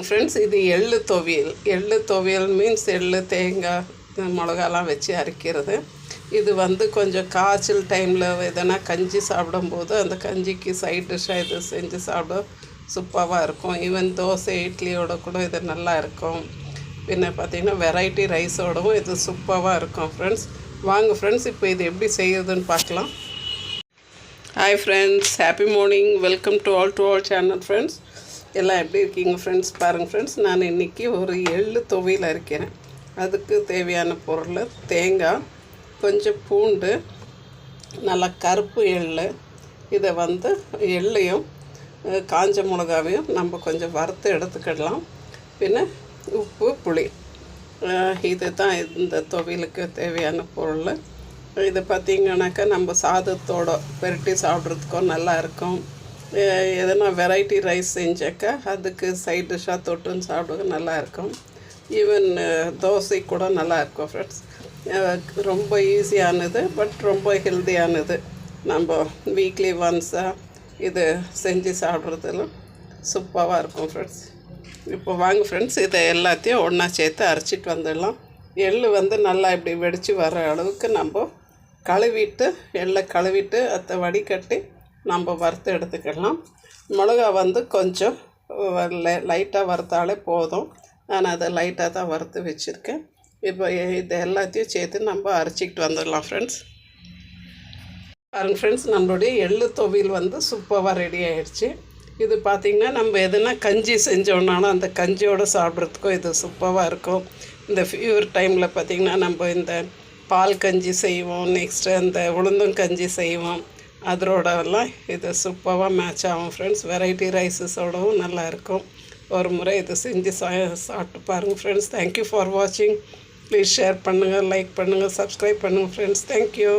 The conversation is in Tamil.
பாருங்கள் ஃப்ரெண்ட்ஸ் இது எள்ளு துவையல். எள்ளு துவையல் மீன்ஸ் எள்ளு தேங்காய் மிளகாலாம் வச்சு அரைக்கிறது. இது வந்து கொஞ்சம் காய்ச்சல் டைமில் எதனா கஞ்சி சாப்பிடும்போது அந்த கஞ்சிக்கு சைட் டிஷ்ஷாக இது செஞ்சு சாப்பிட சூப்பராக இருக்கும். ஈவன் தோசை இட்லியோட கூட இது நல்லா இருக்கும். பின்ன பார்த்தீங்கன்னா வெரைட்டி ரைஸோடவும் இது சூப்பராக இருக்கும் ஃப்ரெண்ட்ஸ் வாங்க ஃப்ரெண்ட்ஸ் இப்போ இது எப்படி செய்கிறதுன்னு பார்க்கலாம். Hi friends happy morning welcome to all to all channel friends எல்லாம் எப்படி இருக்கீங்க ஃப்ரெண்ட்ஸ் பாருங்கள் ஃப்ரெண்ட்ஸ் நான் இன்றைக்கி ஒரு எள்ளு துவையில் இருக்கிறேன் அதுக்கு தேவையான பொருள் தேங்காய் கொஞ்சம் பூண்டு நல்லா கருப்பு எள் இதை வந்து எள்ளையும் காஞ்ச மிளகாவையும் நம்ம கொஞ்சம் வறுத்து எடுத்துக்கிடலாம். பின்ன உப்பு புளி. இது தான் இந்த துவையலுக்கு தேவையான பொருள். இது பார்த்திங்கனாக்கா நம்ம சாதத்தோட பெரட்டி சாப்பிட்றதுக்கும் நல்லா இருக்கும். எதனா வெரைட்டி ரைஸ் செஞ்சாக்கா அதுக்கு சைட் டிஷ்ஷாக தொட்டுன்னு சாப்பிடுங்க நல்லாயிருக்கும். ஈவன் தோசை கூட நல்லாயிருக்கும் ஃப்ரெண்ட்ஸ் ரொம்ப ஈஸியானது பட் ரொம்ப ஹெல்த்தியானது நம்ம வீக்லி ஒன்ஸாக இது செஞ்சு சாப்பிட்றதெல்லாம் சூப்பராக இருக்கும் ஃப்ரெண்ட்ஸ் இப்போ வாங்க ஃப்ரெண்ட்ஸ் இதை எல்லாத்தையும் ஒன்றா சேர்த்து அரைச்சிட்டு வந்துடலாம். எள்ளு வந்து நல்லா இப்படி வெடித்து வர அளவுக்கு நம்ம கழுவிட்டு எள்ளை கழுவிட்டு அதை வடிகட்டி நம்ம வறுத்து எடுத்துக்கலாம். மிளகா வந்து கொஞ்சம் லைட்டாக வறுத்தாலே போதும். நான் அதை லைட்டாக தான் வறுத்து வச்சுருக்கேன். இப்போ இது எல்லாத்தையும் சேர்த்து நம்ம அரைச்சிக்கிட்டு வந்துடலாம் ஃப்ரெண்ட்ஸ் பாருங்க ஃப்ரெண்ட்ஸ் நம்மளுடைய எள்ளு துவையல் வந்து சூப்பராக ரெடி ஆயிடுச்சு. இது பார்த்திங்கன்னா நம்ம எதுனா கஞ்சி செஞ்சோம்னாலும் அந்த கஞ்சியோடு சாப்பிட்றதுக்கும் இது சூப்பராக இருக்கும். இந்த ஃபீவர் டைமில் பார்த்திங்கன்னா நம்ம இந்த பால் கஞ்சி செய்வோம் நெக்ஸ்ட்டு அந்த உளுந்தும் கஞ்சி செய்வோம். அதோடலாம் இது சூப்பராக மேட்ச் ஆகும் ஃப்ரெண்ட்ஸ் வெரைட்டி ரைஸஸோடவும் நல்லாயிருக்கும். ஒரு முறை இது செஞ்சு சா சாப்பிட்டு பாருங்கள் ஃப்ரெண்ட்ஸ் தேங்க்யூ ஃபார் வாட்சிங் ப்ளீஸ் ஷேர் பண்ணுங்கள் லைக் பண்ணுங்கள் சப்ஸ்கிரைப் பண்ணுங்கள் ஃப்ரெண்ட்ஸ் தேங்க்யூ